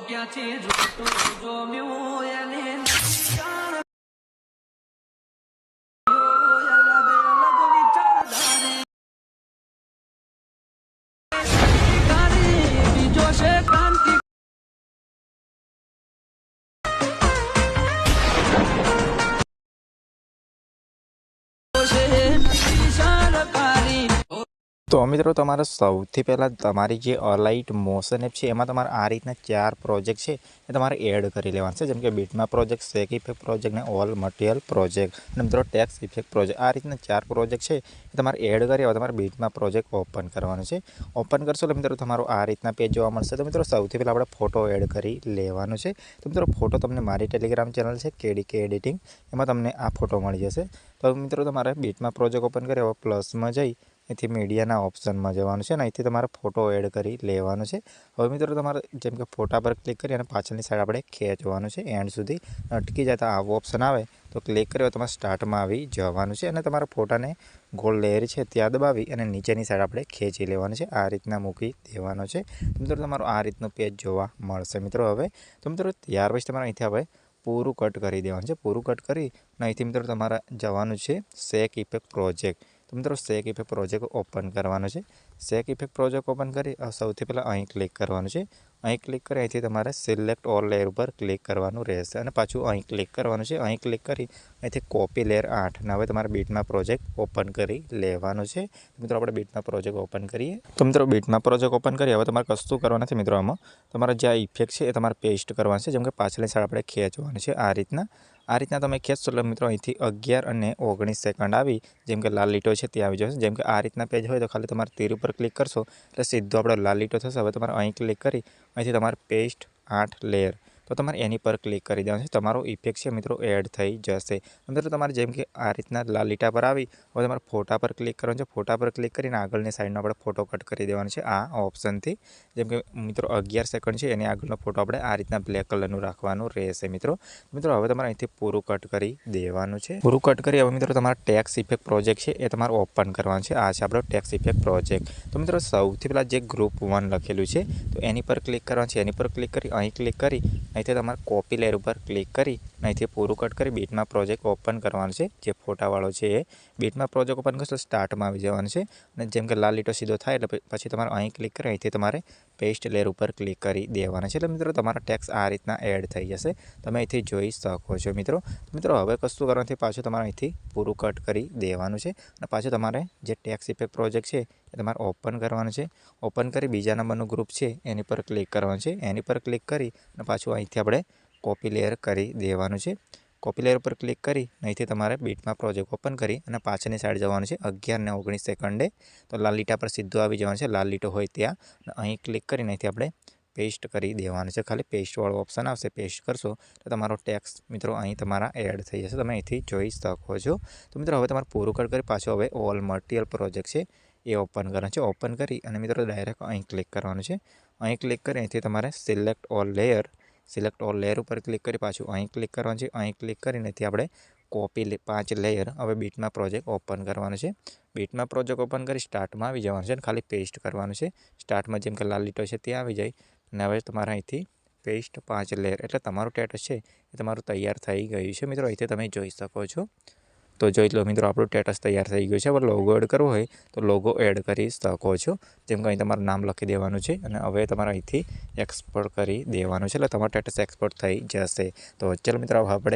ક્યાંથી જોતું જોમ્યું એને તો મિત્રો, તમારે સૌથી પહેલાં તમારી જે અલાઇટ મોશન એપ છે, એમાં તમારે આ રીતના ચાર પ્રોજેક્ટ છે, એ તમારે એડ કરી લેવાના છે. જેમ કે બીટમાં પ્રોજેક્ટ સેક ઇફેક્ટ પ્રોજેક્ટ ને ઓલ મટીરિયલ પ્રોજેક્ટ અને મિત્રો ટેક્સ ઇફેક્ટ પ્રોજેક્ટ આ રીતના ચાર પ્રોજેક્ટ છે, એ તમારે એડ કરી હવે તમારે બીટમાં પ્રોજેક્ટ ઓપન કરવાનો છે. ઓપન કરશો એટલે મિત્રો, તમારો આ રીતના પેજ જોવા મળશે. તો મિત્રો, સૌથી પહેલાં આપણે ફોટો એડ કરી લેવાનો છે. તો મિત્રો ફોટો તમને મારી ટેલિગ્રામ ચેનલ છે કેડીકે એડિટિંગ એમાં તમને આ ફોટો મળી જશે. તો મિત્રો, તમારે બીટમાં પ્રોજેક્ટ ઓપન કરી પ્લસમાં જઈ અહીંથી મીડિયાના ઓપ્શનમાં જવાનું છે અને અહીંથી તમારે ફોટો એડ કરી લેવાનો છે. હવે મિત્રો તમારે જેમ કે ફોટા પર ક્લિક કરી અને પાછળની સાઈડ આપણે ખેંચવાનું છે. એન્ડ સુધી અટકી જતા આવો ઓપ્શન આવે તો ક્લિક કરી તમારે સ્ટાર્ટમાં આવી જવાનું છે અને તમારા ફોટાને ગોલ લેયર છે ત્યાં દબાવી અને નીચેની સાઈડ આપણે ખેંચી લેવાનું છે. આ રીતના મૂકી દેવાનો છે. મિત્રો તમારો આ રીતનું પેજ જોવા મળશે. મિત્રો હવે તો મિત્રો ત્યાર પછી તમારે અહીંથી હવે પૂરું કટ કરી દેવાનું છે. પૂરું કટ કરી અને અહીંથી મિત્રો તમારે જવાનું છે સેક ઇફેક્ટ પ્રોજેક્ટ. તો મિત્રો સેક ઇફેક્ટ પ્રોજેક્ટ ઓપન કરવાનો છે. સેક ઇફેક્ટ પ્રોજેક્ટ ઓપન કરી સૌથી પહેલાં અહીં ક્લિક કરવાનું છે. અહીં ક્લિક કરી, અહીંથી તમારે સિલેક્ટ ઓલ લેયર ઉપર ક્લિક કરવાનું રહેશે. અને પાછું અહીં ક્લિક કરવાનું છે. અહીં ક્લિક કરી, અહીંથી કોપી લેયર આઠ. ને હવે તમારે બીટમાં પ્રોજેક્ટ ઓપન કરી લેવાનું છે. મિત્રો, આપણે બીટમાં પ્રોજેક્ટ ઓપન કરીએ. તો મિત્રો બીટમાં પ્રોજેક્ટ ઓપન કરીએ હવે તમારે કશું કરવાનું નથી મિત્રો આમાં. તમારે જે ઇફેક્ટ છે એ તમારે પેસ્ટ કરવાનું છે. જેમ કે પાછળની સાઈડ આપણે ખેંચવાનું છે આ રીતના. આ રીતના તમે ખેંચશો એટલે મિત્રો અહીંથી અગિયાર અને ઓગણીસ સેકન્ડ આવી, જેમ કે લાલ લીટો છે તે આવી જશે. જેમ કે આ રીતના પેજ હોય તો ખાલી તમારે તીર ઉપર ક્લિક કરશો એટલે સીધો આપણો લાલ લીટો થશે. હવે તમારે અહીં ક્લિક કરી અહીંથી તમારે પેસ્ટ આઠ લેયર તો તમારે એની પર ક્લિક કરી દેવાનું છે. તમારો ઇફેક્ટ છે મિત્રો એડ થઈ જશે. મિત્રો તમારે જેમ કે આ રીતના લાલ લીટા પર આવી, હવે તમારે ફોટા પર ક્લિક કરવાનું છે. ફોટા પર ક્લિક કરીને આગળની સાઈડનો આપણે ફોટો કટ કરી દેવાનો છે આ ઓપ્શનથી જેમ કે મિત્રો અગિયાર સેકન્ડ છે, એની આગળનો ફોટો આપણે આ રીતના બ્લેક કલરનું રાખવાનું રહેશે મિત્રો. મિત્રો હવે તમારે અહીંથી પૂરું કટ કરી દેવાનું છે. પૂરું કટ કરી, હવે મિત્રો તમારા ટેક્સ ઇફેક્ટ પ્રોજેક્ટ છે એ તમારે ઓપન કરવાનું છે. આ છે આપણો ટેક્સ ઇફેક્ટ પ્રોજેક્ટ તો મિત્રો સૌથી પહેલાં જે ગ્રુપ વન લખેલું છે, તો એની પર ક્લિક કરવાનું છે. એની પર ક્લિક કરી, અહીં ક્લિક કરી અહીંથી તમારે કોપી લેર ઉપર ક્લિક કરી અહીંથી પૂરું કટ કરી બીટમાં પ્રોજેક્ટ ઓપન કરવાનો છે. જે ફોટાવાળો છે એ બીટમાં પ્રોજેક્ટ ઓપન કરશો સ્ટાર્ટમાં આવી જવાનું છે. અને જેમ કે લાલ લીટો સીધો થાય એટલે પછી તમારે અહીં ક્લિક કરી, અહીંથી તમારે પેસ્ટ લેર ઉપર ક્લિક કરી દેવાના છે. એટલે મિત્રો, તમારા ટેક્સ આ રીતના એડ થઈ જશે. તમે અહીંથી જોઈ શકો છો મિત્રો. મિત્રો, હવે કશું કરવાથી પાછું તમારે અહીંથી પૂરું કટ કરી દેવાનું છે. અને પાછું તમારે જે ટેક્સ ઇફેક્ટ પ્રોજેક્ટ છે, એ તમારે ઓપન કરવાનું છે. ઓપન કરી બીજા નંબરનું ગ્રુપ છે, એની પર ક્લિક કરવાનું છે. એની પર ક્લિક કરી અને પાછું અહીંથી આપણે કોપી લેયર કરી દેવાનું છે. કોપી લેયર પર ક્લિક કરી અહીંથી તમારે બીટમાં પ્રોજેક્ટ ઓપન કરી અને પાછળની સાઈડ જવાનું છે અગિયાર ને ઓગણીસ સેકન્ડે. તો લાલ લીટા પર સીધું આવી જવાનું છે, લાલ લીટો હોય ત્યાં. અહીં ક્લિક કરીને અહીંથી આપણે પેસ્ટ કરી દેવાનું છે. ખાલી પેસ્ટવાળો ઓપ્શન આવશે પેસ્ટ કરશો તો તમારો ટેક્સ મિત્રો અહીં તમારા એડ થઈ જશે. તમે અહીંથી જોઈ શકો છો. તો મિત્રો હવે તમારે પૂરું કટ કરી પાછું હવે ઓલ મટીરિયલ પ્રોજેક્ટ છે એ ઓપન કરવાનું છે. ઓપન કરી અને મિત્રો ડાયરેક્ટ અહીં ક્લિક કરવાનું છે. અહીં ક્લિક કરી, અહીંથી તમારે select all layer select all layer ઉપર ક્લિક કરી પાછું અહીં ક્લિક કરવાનું છે. અહીં ક્લિક કરીને અહીંથી આપણે કોપી પાંચ લેયર હવે બીટમાં પ્રોજેક્ટ ઓપન કરવાનું છે. બીટમાં પ્રોજેક્ટ ઓપન કરી સ્ટાર્ટમાં આવી જવાનું છે અને ખાલી પેસ્ટ કરવાનું છે. સ્ટાર્ટમાં જેમ કે લાલ લીટો છે ત્યાં આવી જાય. અને હવે તમારે અહીંથી પેસ્ટ પાંચ લેયર એટલે તમારું ટેટસ છે એ તમારું તૈયાર થઈ ગયું છે. મિત્રો, અહીંથી તમે જોઈ શકો છો. તો જોઈ લો મિત્રો, આપણું ટેટસ તૈયાર થઈ ગયું છે. હવે લોગો એડ કરવો હોય તો લોગો એડ કરી શકો છો. જેમ કે અહીં તમારું નામ લખી દેવાનું છે અને હવે તમારે અહીંથી એક્સપોર્ટ કરી દેવાનું છે. એટલે તમારું ટેટસ એક્સપોર્ટ થઈ જશે. તો ચાલો મિત્રો આપણે